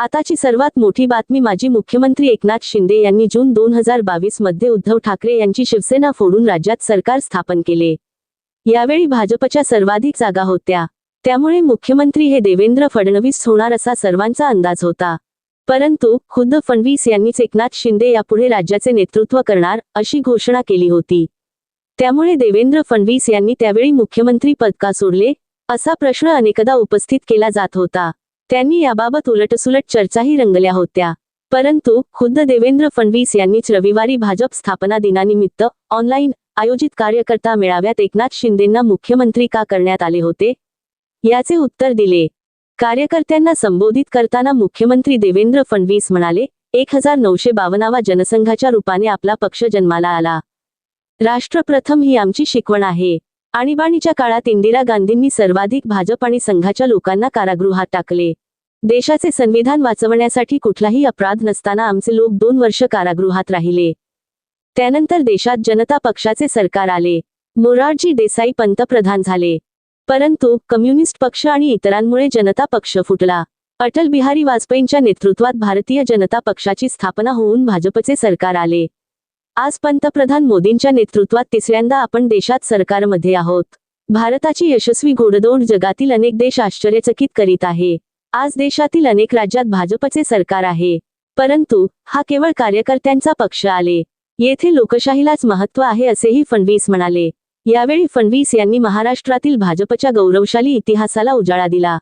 आताची सर्वात मोठी बातमी माजी मुख्यमंत्री एकनाथ शिंदे यांनी जून दोन हजार बावीसमध्ये उद्धव ठाकरे यांची शिवसेना फोडून राज्यात सरकार स्थापन केले. यावेळी भाजपच्या सर्वाधिक जागा होत्या. त्यामुळे मुख्यमंत्री हे देवेंद्र फडणवीस होणार असा सर्वांचा अंदाज होता. परंतु खुद्द फडणवीस यांनीच एकनाथ शिंदे यापुढे राज्याचे नेतृत्व करणार अशी घोषणा केली होती. त्यामुळे देवेंद्र फडणवीस यांनी त्यावेळी मुख्यमंत्री पद का सोडले असा प्रश्न अनेकदा उपस्थित केला जात होता. त्यांनी याबाबत उलटसुलट चर्चाही रंगल्या होत्या. परंतु खुद्द देवेंद्र फडणवीस यांनीच रविवारी भाजप स्थापना दिनानिमित्त ऑनलाईन आयोजित कार्यकर्ता मेळाव्यात एकनाथ शिंदेंना मुख्यमंत्री का करण्यात आले होते? याचे उत्तर दिले. कार्यकर्त्यांना संबोधित करताना मुख्यमंत्री देवेंद्र फडणवीस म्हणाले एक हजार नऊशे बावनावा जनसंघाच्या रूपाने आपला पक्ष जन्माला आला. राष्ट्रप्रथम ही आमची शिकवण आहे. आणीबाणीच्या काळात इंदिरा गांधींनी सर्वाधिक भाजप आणि संघाच्या लोकांना कारागृहात टाकले. देशाचे संविधान वाचवण्यासाठी कुठलाही अपराध नसताना आमचे लोक दोन वर्ष कारागृहात राहिले. त्यानंतर देशात जनता पक्षाचे सरकार आले. मोरारजी देसाई पंतप्रधान झाले. परंतु कम्युनिस्ट पक्ष आणि इतरांमुळे जनता पक्ष फुटला. अटल बिहारी वाजपेयींच्या नेतृत्वात भारतीय जनता पक्षाची स्थापना होऊन भाजपचे सरकार आले. आज पंतप्रधान मोदींच्या नेतृत्वात तिसऱ्यांदा आपण देशात सरकारमध्ये आहोत. भारताची यशस्वी घोडदौड जगातील अनेक देश आश्चर्यचकित करीत आहे. आज देशातील अनेक राज्यात भाजपचे सरकार आहे. परंतु हा केवळ कार्यकर्त्यांचा पक्ष आले. येथे लोकशाहीलाच महत्त्व आहे असेही फडणवीस म्हणाले. यावेळी फडणवीस यांनी महाराष्ट्रातील भाजपच्या गौरवशाली इतिहासाला उजाळा दिला.